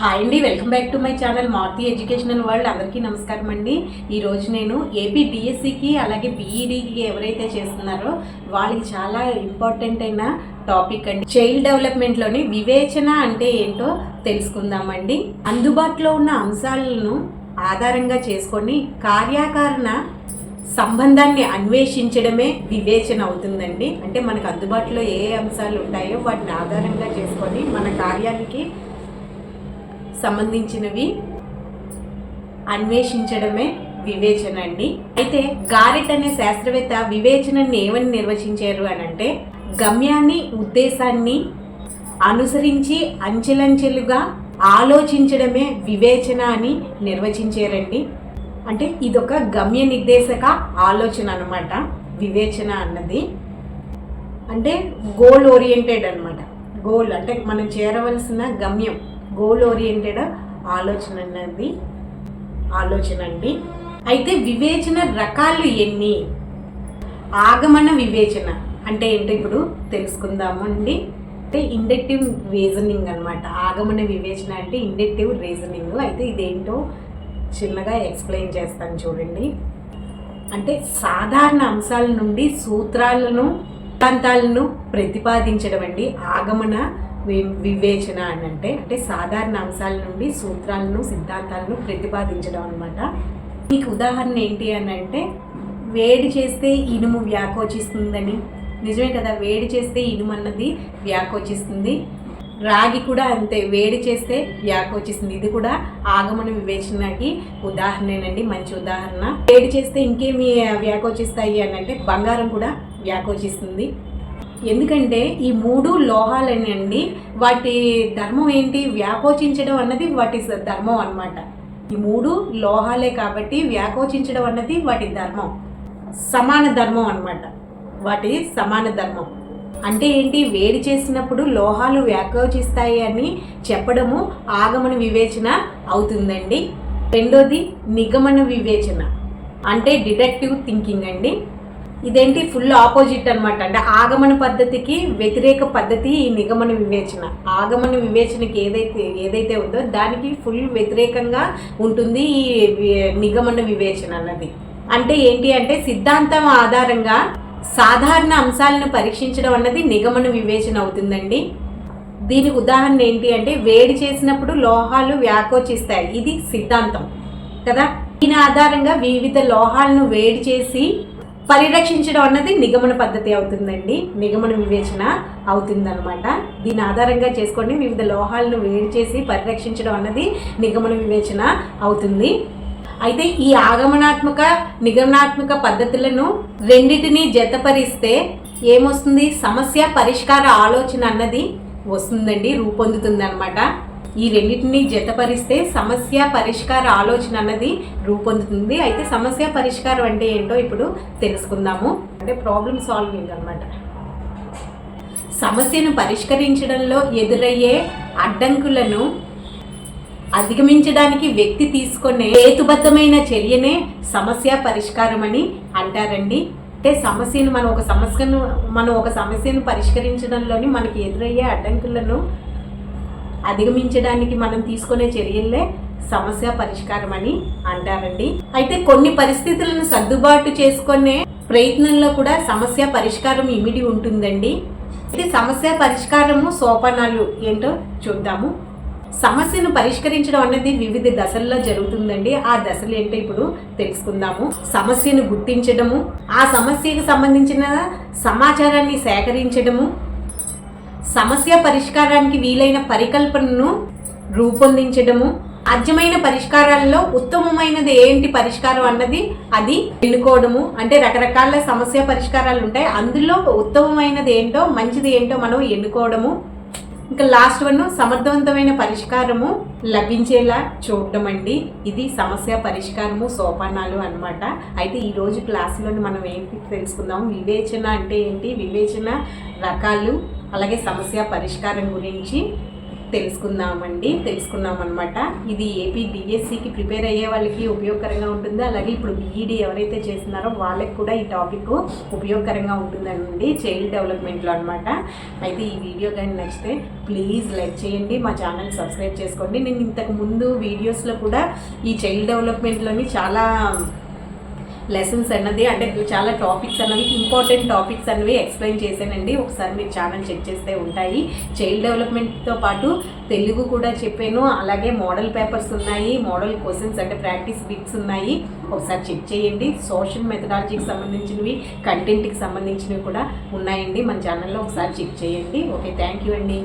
Hi అండి welcome back to my channel Maruti educational world అందరికీ నమస్కారం అండి. ఈరోజు నేను ఏపీ డిఎస్సికి అలాగే బీఈడికి ఎవరైతే చేస్తున్నారో వాళ్ళకి చాలా ఇంపార్టెంట్ అయిన టాపిక్ అండి. చైల్డ్ డెవలప్మెంట్లోని వివేచన అంటే ఏంటో తెలుసుకుందామండి. అందుబాటులో ఉన్న అంశాలను ఆధారంగా చేసుకొని కార్యాకారణ సంబంధాన్ని అన్వేషించడమే వివేచన అవుతుందండి. అంటే మనకు అందుబాటులో ఏ అంశాలు ఉంటాయో వాటిని ఆధారంగా చేసుకొని మన కార్యానికి సంబంధించినవి అన్వేషించడమే వివేచన అండి. అయితే గారెట్ అనే శాస్త్రవేత్త వివేచనని ఏమని నిర్వచించారు అని అంటే గమ్యాన్ని ఉద్దేశాన్ని అనుసరించి అంచెలంచెలుగా ఆలోచించడమే వివేచన అని నిర్వచించారండి. అంటే ఇదొక గమ్య నిర్దేశక ఆలోచన అనమాట వివేచన అన్నది. అంటే గోల్ ఓరియంటెడ్ అనమాట గోల్ అంటే మనం చేరవలసిన గమ్యం. గోల్ ఓరియంటెడ్ ఆలోచన అన్నది ఆలోచన అండి. అయితే వివేచన రకాలు ఎన్ని? ఆగమన వివేచన అంటే ఏంటో ఇప్పుడు తెలుసుకుందాము అండి. అంటే ఇండక్టివ్ రీజనింగ్ అన్నమాట. ఆగమన వివేచన అంటే ఇండక్టివ్ రీజనింగ్. అయితే ఇదేంటో చిన్నగా ఎక్స్ప్లెయిన్ చేస్తాను చూడండి. అంటే సాధారణ అంశాల నుండి సూత్రాలను సిద్ధాంతాలను ప్రతిపాదించడం అండి. ఆగమన వివేచన అని అంటే అంటే సాధారణ అంశాల నుండి సూత్రాలను సిద్ధాంతాలను ప్రతిపాదించడం అనమాట మీకు ఉదాహరణ ఏంటి అని అంటే వేడి చేస్తే ఇనుము వ్యాకోచిస్తుందని. నిజమే కదా వేడి చేస్తే ఇనుము అన్నది వ్యాకోచిస్తుంది. రాగి కూడా అంతే వేడి చేస్తే వ్యాకోచిస్తుంది. ఇది కూడా ఆగమన వివేచనకి ఉదాహరణేనండి మంచి ఉదాహరణ. వేడి చేస్తే ఇంకేమి వ్యాకోచిస్తాయి అని అంటే బంగారం కూడా వ్యాకోచిస్తుంది. ఎందుకంటే ఈ మూడు లోహాలనండి వాటి ధర్మం ఏంటి వ్యాకోచించడం అన్నది వాటి ధర్మం అన్నమాట. ఈ మూడు లోహాలే కాబట్టి వ్యాకోచించడం అన్నది వాటి ధర్మం. సమాన ధర్మం అనమాట వాటి సమాన ధర్మం. అంటే ఏంటి వేడి చేసినప్పుడు లోహాలు వ్యాకోచిస్తాయి అని చెప్పడము ఆగమన వివేచన అవుతుందండి. రెండోది నిగమన వివేచన. అంటే డిడక్టివ్ థింకింగ్ అండి. ఇదేంటి ఫుల్ ఆపోజిట్ అన్నమాట. అంటే ఆగమన పద్ధతికి వ్యతిరేక పద్ధతి ఈ నిగమన వివేచన. ఆగమన వివేచనకి ఏదైతే ఏదైతే ఉందో దానికి ఫుల్ వ్యతిరేకంగా ఉంటుంది ఈ నిగమన వివేచన అన్నది. అంటే ఏంటి అంటే సిద్ధాంతం ఆధారంగా సాధారణ అంశాలను పరీక్షించడం అన్నది నిగమన వివేచన అవుతుందండి. దీనికి ఉదాహరణ ఏంటి అంటే వేడి చేసినప్పుడు లోహాలు వ్యాకోచిస్తాయి. ఇది సిద్ధాంతం. కదా? దీని ఆధారంగా వివిధ లోహాలను వేడి చేసి పరిరక్షించడం అన్నది నిగమన పద్ధతి అవుతుందండి. నిగమన వివేచన అవుతుందన్నమాట. దీని ఆధారంగా చేసుకోండి వివిధ లోహాలను వేడి చేసి పరిరక్షించడం అన్నది నిగమన వివేచన అవుతుంది. అయితే ఈ ఆగమనాత్మక నిగమనాత్మక పద్ధతులను రెండిటిని జతపరిస్తే ఏమొస్తుంది? సమస్య పరిష్కార ఆలోచన అన్నది వస్తుందండి రూపొందుతుంది అనమాట ఈ రెండింటిని జతపరిస్తే సమస్య పరిష్కార ఆలోచన అన్నది రూపొందుతుంది. అయితే సమస్య పరిష్కారం అంటే ఏంటో ఇప్పుడు తెలుసుకుందాము. అంటే ప్రాబ్లమ్ సాల్వింగ్ అనమాట సమస్యను పరిష్కరించడంలో ఎదురయ్యే అడ్డంకులను అధిగమించడానికి వ్యక్తి తీసుకునే హేతుబద్ధమైన చర్యనే సమస్య పరిష్కారం అని అంటారండి. అంటే సమస్యను మనం ఒక సమస్యను మనం ఒక సమస్యను పరిష్కరించడంలోని మనకి ఎదురయ్యే అడ్డంకులను అధిగమించడానికి మనం తీసుకునే చర్యలే సమస్య పరిష్కారం అని అంటారండి. అయితే కొన్ని పరిస్థితులను సర్దుబాటు చేసుకునే ప్రయత్నంలో కూడా సమస్య పరిష్కారం ఇమిడి ఉంటుందండి. ఇది సమస్య పరిష్కారము సోపానాలు ఏంటో చూద్దాము. సమస్యను పరిష్కరించడం అనేది వివిధ దశల్లో జరుగుతుందండి. ఆ దశలు ఏంటో ఇప్పుడు తెలుసుకుందాము. సమస్యను గుర్తించడము ఆ సమస్యకు సంబంధించిన సమాచారాన్ని సేకరించడము సమస్య పరిష్కారానికి వీలైన పరికల్పనను రూపొందించడము అద్యమైన పరిష్కారాల్లో ఉత్తమమైనది ఏంటి పరిష్కారం అన్నది అది ఎన్నుకోవడము. అంటే రకరకాల సమస్య పరిష్కారాలు ఉంటాయి అందులో ఉత్తమమైనది ఏంటో మంచిది ఏంటో మనం ఎన్నుకోవడము. ఇంకా లాస్ట్ వన్ సమర్థవంతమైన పరిష్కారము లభించేలా చూడటం అండి ఇది సమస్య పరిష్కారము సోపానాలు అన్నమాట. అయితే ఈ రోజు క్లాసులోని మనం ఏంటి తెలుసుకుందాం? వివేచన అంటే ఏంటి? వివేచన రకాలు అలాగే సమస్య పరిష్కారం గురించి తెలుసుకుందామండి. తెలుసుకున్నాం అనమాట ఇది ఏపీ డిఎస్సికి ప్రిపేర్ అయ్యే వాళ్ళకి ఉపయోగకరంగా ఉంటుంది. అలాగే ఇప్పుడు బీఈడి ఎవరైతే చేస్తున్నారో వాళ్ళకి కూడా ఈ టాపిక్ ఉపయోగకరంగా ఉంటుందండి చైల్డ్ డెవలప్మెంట్లో అనమాట అయితే ఈ వీడియో కానీ నచ్చితే ప్లీజ్ లైక్ చేయండి. మా ఛానల్ సబ్స్క్రైబ్ చేసుకోండి. నేను ఇంతకు ముందు వీడియోస్లో కూడా ఈ చైల్డ్ డెవలప్మెంట్లోని చాలా లెసన్స్ అన్నది అంటే చాలా టాపిక్స్ అన్నవి ఇంపార్టెంట్ టాపిక్స్ అనేవి ఎక్స్ప్లెయిన్ చేశానండి. ఒకసారి మీరు ఛానల్ చెక్ చేస్తే ఉంటాయి. చైల్డ్ డెవలప్మెంట్తో పాటు తెలుగు కూడా చెప్పాను. అలాగే మోడల్ పేపర్స్ ఉన్నాయి మోడల్ క్వశ్చన్స్ అంటే ప్రాక్టీస్ బిట్స్ ఉన్నాయి. ఒకసారి చెక్ చేయండి. సోషల్ మెథడాలజీకి సంబంధించినవి కంటెంట్కి సంబంధించినవి కూడా ఉన్నాయండి. మన ఛానల్లో ఒకసారి చెక్ చేయండి. ఓకే థ్యాంక్ యూ అండి.